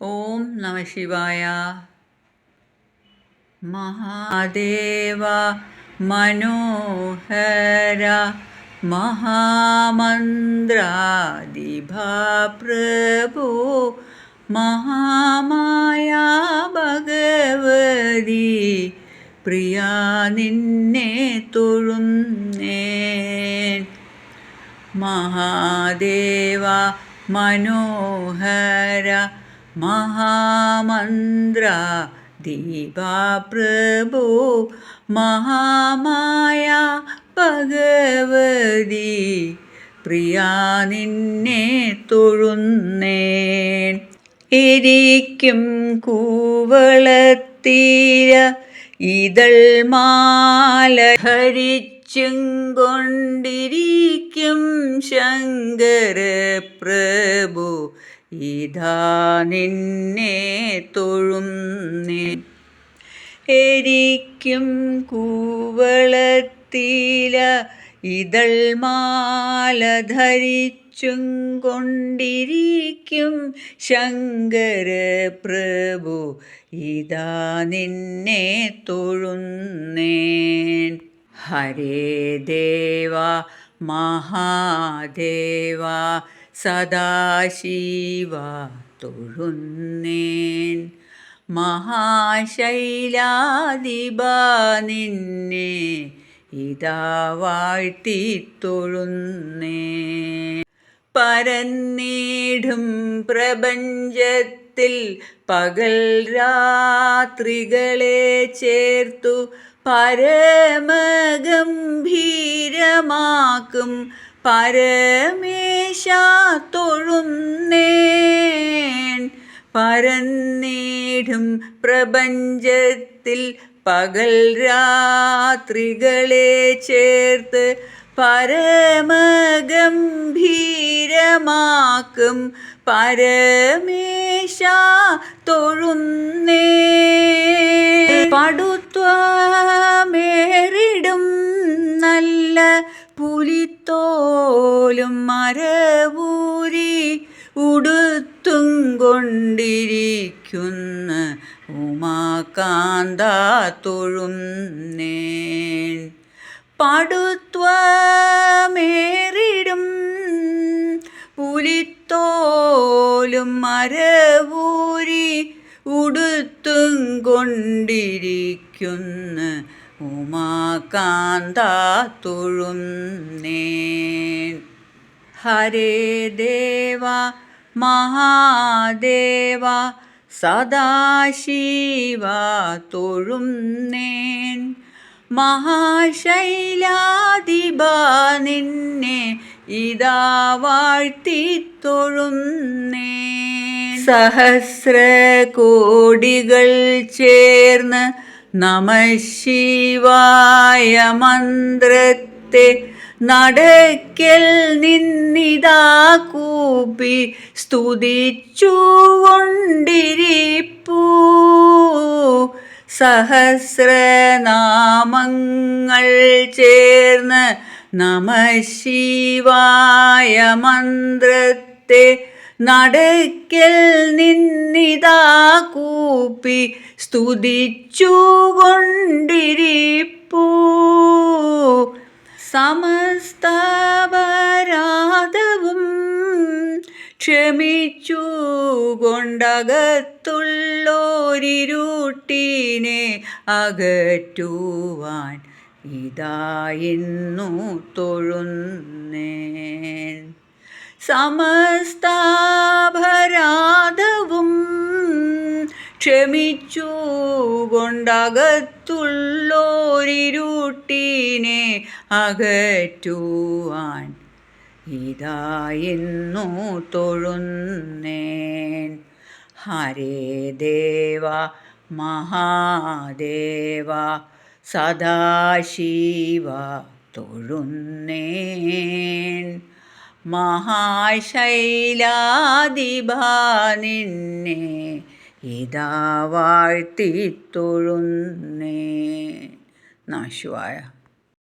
ഓം നമ ശിവായ. മഹാദേവ മനോഹര മഹാമന്ത്രാദിഭാ പ്രഭു മഹാമായ ഭഗവതി പ്രിയ നിന്നെ തൊഴുന്നേ മഹാദേവ മനോഹര മഹാമന്ത്ര ദീപാപ്രഭു മഹാമായ ഭഗവതി പ്രിയ നിന്നെ തൊഴുന്നേൻ. ഇരിക്കും കൂവളത്തീര ഇതൾ മാല ഹരിച്ചും കൊണ്ടിരിക്കും ശങ്കര പ്രഭു ഇതാ നിന്നെ തൊഴുന്നേ. എരിക്കും കൂവളത്തില ഇതൾ മാല ധരിച്ചും കൊണ്ടിരിക്കും ശങ്കര പ്രഭു. ഇതാ നിന്നെ തൊഴുന്നേൻ ഹരേ ദേവ മഹാദേവ സദാശിവ തൊഴുന്നേൻ. മഹാശൈലാധിപ നിന്നെ ഇതാ വാഴ്ത്തി തൊഴുന്നേ പരന്നീടും പ്രപഞ്ചത്തിൽ പകൽ രാത്രികളെ ചേർത്തു പരമഗംഭീരമാക്കും പരമേശ തൊഴുന്നേൻ പരന്നേടും പ്രപഞ്ചത്തിൽ പകൽ രാത്രികളെ ചേർത്ത് പരമഗംഭീരമാക്കും. പരമേശ തൊഴുന്നേ മരവൂരി ഉടുത്തും കൊണ്ടിരിക്കുന്ന ഉമാകാന്ത തൊഴുന്നേൻ. പടുത്വമേറിടും പുലിത്തോലും മരവൂരി ഉടുത്തും കൊണ്ടിരിക്കുന്ന ഉമാകാന്ത തൊഴുന്നേൻ. ഹരേ ദേവ മഹാദേവ സദാശിവ തൊഴുന്നേൻ. മഹാശൈലാധിപ നിന്നെ ഇതാ വാഴ്ത്തി തൊഴുന്നേ സഹസ്ര കോടികൾ ചേർന്ന് നമ ശിവായ മന്ത്രത്തെ നടക്കൽ നിന്നിതാ കൂപ്പി സ്തുതിച്ചുകൊണ്ടിരിപ്പൂ സഹസ്രനാമങ്ങൾ ചേർന്ന് നമ ശിവായ മന്ത്രത്തെ നടക്കൽ നിന്നിതാ കൂപ്പി സ്തുതിച്ചുകൊണ്ടിരിപ്പൂ സമസ്തപരാധവും ക്ഷമിച്ചു കൊണ്ടകത്തുള്ളോരിരുട്ടിനെ അകറ്റുവാൻ ഇതായിരുന്നു തൊഴുന്നേൻ. സമസ്താപരാധവും ക്ഷമിച്ചു കൊണ്ടകത്തുള്ളോരിരുട്ടിനെ അകറ്റുവാൻ ഇതായിരുന്നു തൊഴുന്നേൻ. ഹരേ ദേവ മഹാദേവ സദാശിവ തൊഴുന്നേൻ. മഹാശൈലാദിഭ ഇതാ വാഴ്ത്തി തൊഴുന്നേ നാശുവായ